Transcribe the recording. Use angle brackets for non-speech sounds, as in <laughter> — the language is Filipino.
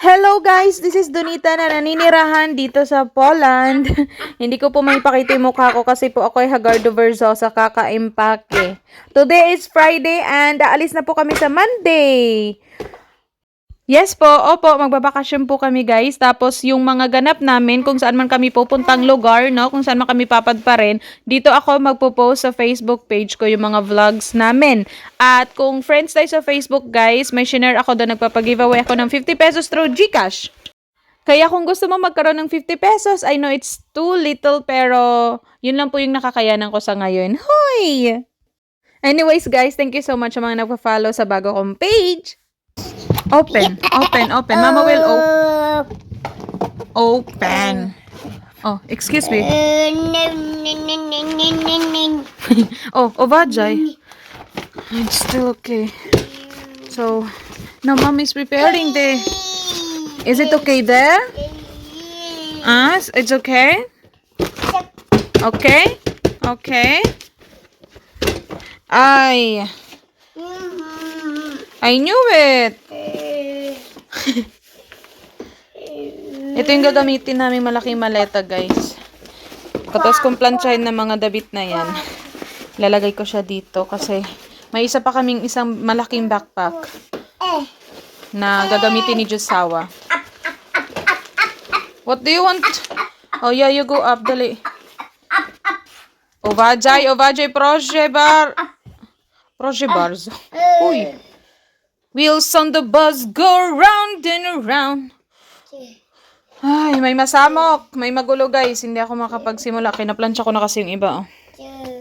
Hello guys, this is Donita na naninirahan dito sa Poland. <laughs> Hindi ko po maipakita yung mukha ko kasi po ako ay Hagardo Verzosa kaka-empake. Today is Friday and aalis na po kami sa Monday. Yes po, opo, magbabakasyon po kami guys. Tapos yung mga ganap namin, kung saan man kami pupuntang lugar, no? Kung saan man kami papadparin, dito ako magpo-post sa Facebook page ko yung mga vlogs namin. At kung friends tayo sa Facebook guys, may share ako doon, nagpapag-giveaway ako ng 50 pesos through Gcash. Kaya kung gusto mo magkaroon ng 50 pesos, I know it's too little pero yun lang po yung nakakayanan ko sa ngayon. Hoy! Anyways guys, thank you so much sa mga nagpa-follow sa bago kong page. Open, open, open. Mama will op- open. Oh, excuse me. <laughs> Oh, Ovajay. It's still okay. So, now mommy's preparing the... Is it okay there? Ah, it's okay? Okay? Okay? I... I knew it. Ito yung gagamitin namin malaking maleta, guys. Tapos kung plansyahin ng mga dabit na yan, lalagay ko siya dito kasi may isa pa kaming isang malaking backpack na gagamitin ni Josawa. What do you want? Oh yeah, you go up, dali. Ovajay, ovajay, proje bar. Proje barzo. Uy. Wheels on the bus go round and around. Ay, may masamok. May magulo, guys. Hindi ako makapagsimula. Kinaplansya ko na kasi yung iba. Oh.